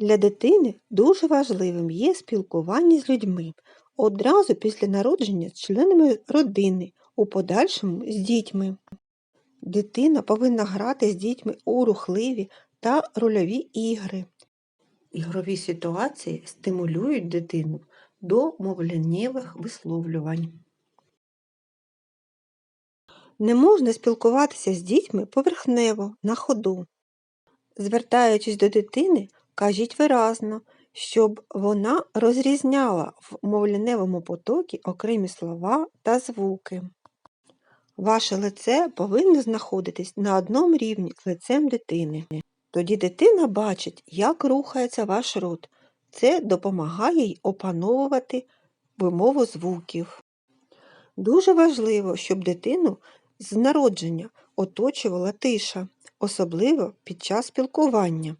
Для дитини дуже важливим є спілкування з людьми одразу після народження з членами родини, у подальшому з дітьми. Дитина повинна грати з дітьми у рухливі та рольові ігри. Ігрові ситуації стимулюють дитину до мовленнєвих висловлювань. Не можна спілкуватися з дітьми поверхнево, на ходу. Звертаючись до дитини, кажіть виразно, щоб вона розрізняла в мовленевому потокі окремі слова та звуки. Ваше лице повинно знаходитись на одному рівні з лицем дитини. Тоді дитина бачить, як рухається ваш рот. Це допомагає їй опановувати вимову звуків. Дуже важливо, щоб дитину з народження оточувала тиша, особливо під час спілкування.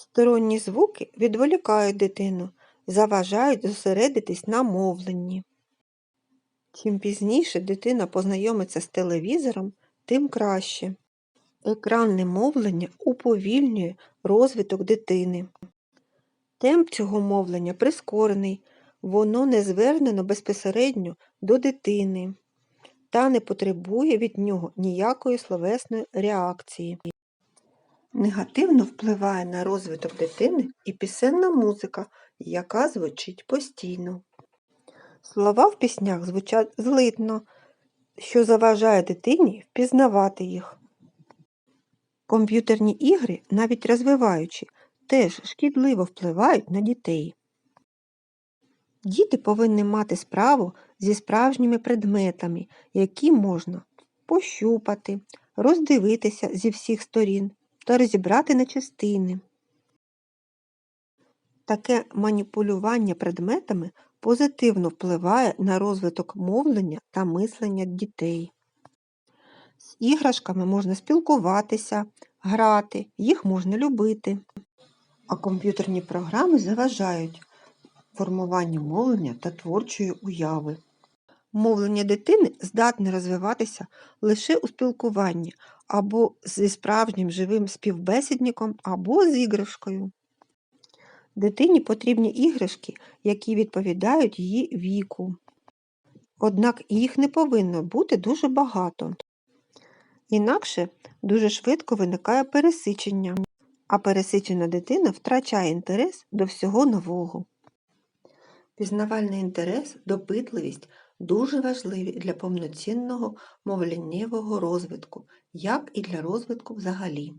Сторонні звуки відволікають дитину, заважають зосередитись на мовленні. Чим пізніше дитина познайомиться з телевізором, тим краще. Екранне мовлення уповільнює розвиток дитини. Темп цього мовлення прискорений, воно не звернено безпосередньо до дитини та не потребує від нього ніякої словесної реакції. Негативно впливає на розвиток дитини і пісенна музика, яка звучить постійно. Слова в піснях звучать злитно, що заважає дитині впізнавати їх. Комп'ютерні ігри, навіть розвиваючи, теж шкідливо впливають на дітей. Діти повинні мати справу зі справжніми предметами, які можна пощупати, роздивитися зі всіх сторін та розібрати на частини. Таке маніпулювання предметами позитивно впливає на розвиток мовлення та мислення дітей. З іграшками можна спілкуватися, грати, їх можна любити. А комп'ютерні програми заважають формуванню мовлення та творчої уяви. Мовлення дитини здатне розвиватися лише у спілкуванні або зі справжнім живим співбесідником, або з іграшкою. Дитині потрібні іграшки, які відповідають її віку. Однак їх не повинно бути дуже багато. Інакше дуже швидко виникає пересичення, а пересичена дитина втрачає інтерес до всього нового. Пізнавальний інтерес, допитливість дуже важливі для повноцінного мовленнєвого розвитку, як і для розвитку взагалі.